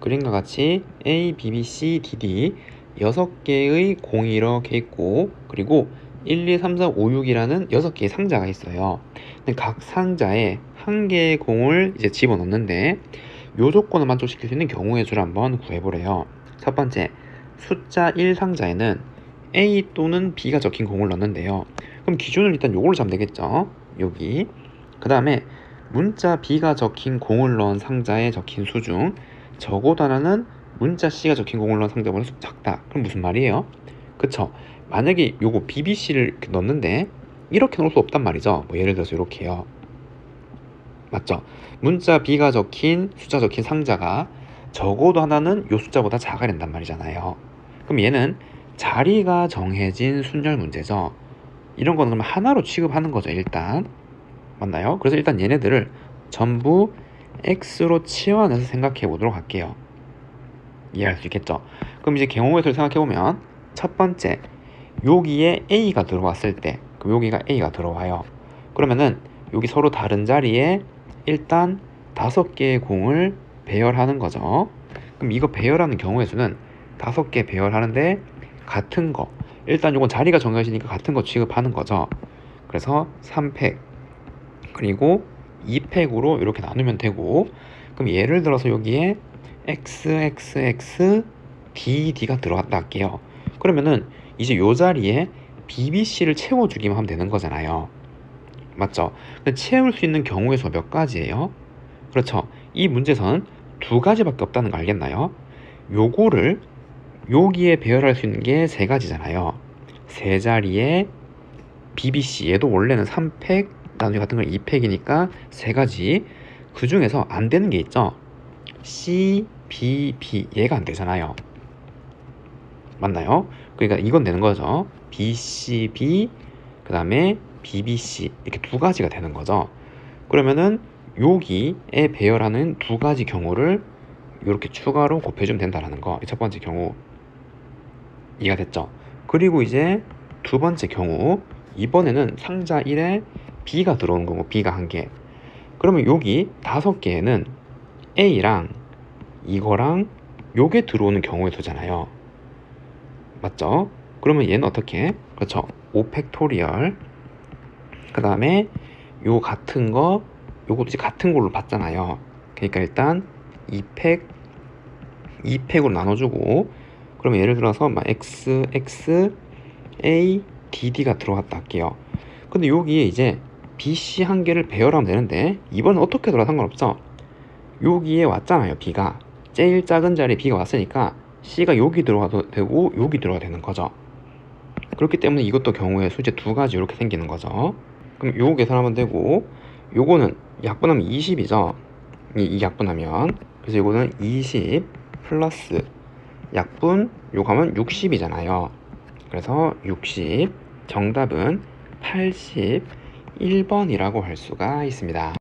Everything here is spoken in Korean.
그림과 같이 A, B, B, C, D, D 6개의 공이 이렇게 있고 그리고 1, 2, 3, 4, 5, 6이라는 6개의 상자가 있어요. 근데 각 상자에 한 개의 공을 이제 집어넣는데 요 조건을 만족시킬 수 있는 경우의 수를 한번 구해보래요. 첫 번째, 숫자 1 상자에는 A 또는 B가 적힌 공을 넣는데요. 그럼 기준을 일단 요걸로 잡으면 되겠죠. 여기. 그 다음에 문자 B가 적힌 공을 넣은 상자에 적힌 수 중 적어도 하나는 문자 C가 적힌 공을 넣은 상자보다 수 작다. 그럼 무슨 말이에요? 그쵸? 만약에 요거 BBC를 넣는데 이렇게 넣을 수 없단 말이죠. 뭐 예를 들어서 이렇게요. 맞죠? 문자 B가 적힌 숫자 적힌 상자가 적어도 하나는 요 숫자보다 작아야 된단 말이잖아요. 그럼 얘는 자리가 정해진 순열 문제죠. 이런 거는 그러면 하나로 취급하는 거죠, 일단. 맞나요? 그래서 일단 얘네들을 전부 x로 치환해서 생각해 보도록 할게요. 이해할 수 있겠죠? 그럼 이제 수를 생각해 보면 첫 번째 여기에 a가 들어왔을 때 그럼 여기가 a가 들어와요. 그러면은 여기 서로 다른 자리에 일단 다섯 개의 공을 배열하는 거죠. 그럼 이거 배열하는 경우의 수는 다섯 개 배열하는데 같은 거 일단 이건 자리가 정해지니까 같은 거 취급하는 거죠. 그래서 3팩 그리고 2팩으로 이렇게 나누면 되고 그럼 예를 들어서 여기에 XXX DD가 들어왔다 할게요. 그러면은 이제 요 자리에 BBC를 채워주기만 하면 되는 거잖아요. 맞죠? 채울 수 있는 수가 몇 가지예요? 그렇죠. 이 문제선 두 가지밖에 없다는 거 알겠나요? 요거를 여기에 배열할 수 있는 게 세 가지잖아요. 세 자리에 BBC 얘도 원래는 3팩 나중에 같은 건 2팩이니까 세 가지 그 중에서 안 되는 게 있죠. C, B, B 얘가 안 되잖아요. 맞나요? 그러니까 이건 되는 거죠. B, C, B 그 다음에 BBC 이렇게 두 가지가 되는 거죠. 그러면은 여기에 배열하는 두 가지 경우를 이렇게 추가로 곱해주면 된다라는 거. 첫 번째 경우 이해가 됐죠? 그리고 이제 두 번째 경우 이번에는 상자 1에 B가 들어오는 거고 B가 한 개. 그러면 여기 다섯 개에는 A랑 이거랑 요게 들어오는 경우의 수잖아요. 맞죠? 그러면 얘는 어떻게? 그렇죠. 5팩토리얼. 그 다음에 요 같은 거 요것도 이제 같은 걸로 봤잖아요. 그러니까 일단 2팩 2팩으로 나눠주고 그러면 예를 들어서 막 x x a d d가 들어갔다 할게요. 근데 여기에 이제 b c 한 개를 배열하면 되는데 이번엔 어떻게 들어가 상관없죠. 여기에 왔잖아요. b가 제일 작은 자리에 b가 왔으니까 c가 여기 들어가도 되고 여기 들어가 되는 거죠. 그렇기 때문에 이것도 경우에 수제 두 가지 이렇게 생기는 거죠. 그럼 요거 계산하면 되고 요거는 약분하면 20이죠. 이, 이 약분하면 그래서 요거는 20 플러스 약분 요거 하면 60이잖아요. 그래서 60 정답은 81번이라고 할 수가 있습니다.